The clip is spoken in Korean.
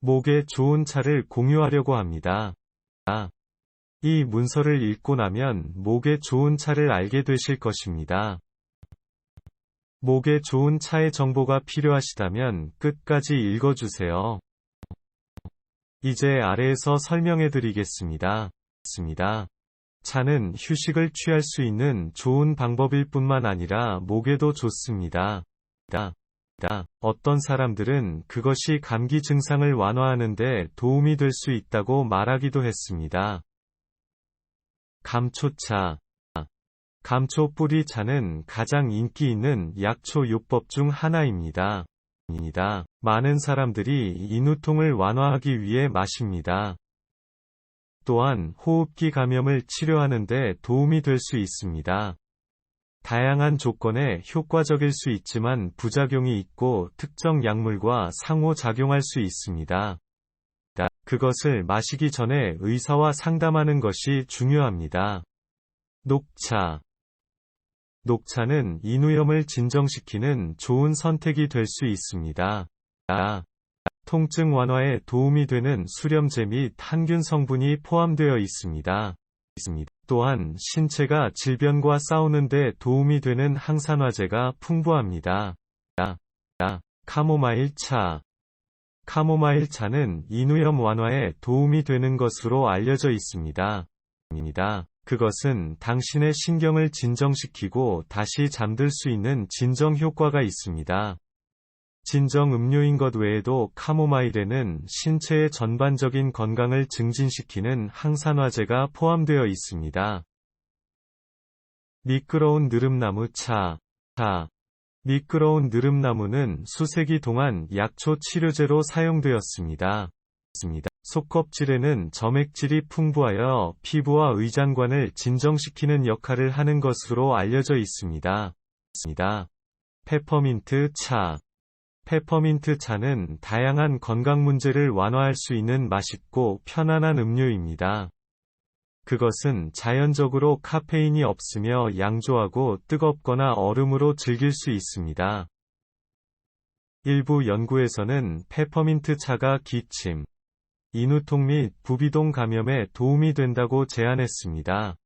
목에 좋은 차를 공유하려고 합니다. 아, 이 문서를 읽고 나면 목에 좋은 차를 알게 되실 것입니다. 목에 좋은 차의 정보가 필요하시다면 끝까지 읽어주세요. 이제 아래에서 설명해 드리겠습니다. 습니다. 차는 휴식을 취할 수 있는 좋은 방법일 뿐만 아니라 목에도 좋습니다. 다. 다. 어떤 사람들은 그것이 감기 증상을 완화하는데 도움이 될 수 있다고 말하기도 했습니다. 감초차. 감초 뿌리 차는 가장 인기 있는 약초 요법 중 하나입니다. 입니다. 많은 사람들이 인후통을 완화하기 위해 마십니다. 또한 호흡기 감염을 치료하는 데 도움이 될 수 있습니다. 다양한 조건에 효과적일 수 있지만 부작용이 있고 특정 약물과 상호작용할 수 있습니다. 그것을 마시기 전에 의사와 상담하는 것이 중요합니다. 녹차 녹차는 인후염을 진정시키는 좋은 선택이 될 수 있습니다. 아, 통증 완화에 도움이 되는 수렴제 및 항균 성분이 포함되어 있습니다. 또한 신체가 질병과 싸우는데 도움이 되는 항산화제가 풍부합니다. 카모마일 차 카모마일 차는 인후염 완화에 도움이 되는 것으로 알려져 있습니다. 그것은 당신의 신경을 진정시키고 다시 잠들 수 있는 진정 효과가 있습니다. 진정 음료인 것 외에도 카모마일에는 신체의 전반적인 건강을 증진시키는 항산화제가 포함되어 있습니다. 미끄러운 느릅나무 차. 차. 미끄러운 느릅나무는 수세기 동안 약초 치료제로 사용되었습니다. 속껍질에는 점액질이 풍부하여 피부와 의장관을 진정시키는 역할을 하는 것으로 알려져 있습니다. 페퍼민트 차 페퍼민트 차는 다양한 건강 문제를 완화할 수 있는 맛있고 편안한 음료입니다. 그것은 자연적으로 카페인이 없으며 양조하고 뜨겁거나 얼음으로 즐길 수 있습니다. 일부 연구에서는 페퍼민트 차가 기침, 인후통 및 부비동 감염에 도움이 된다고 제안했습니다.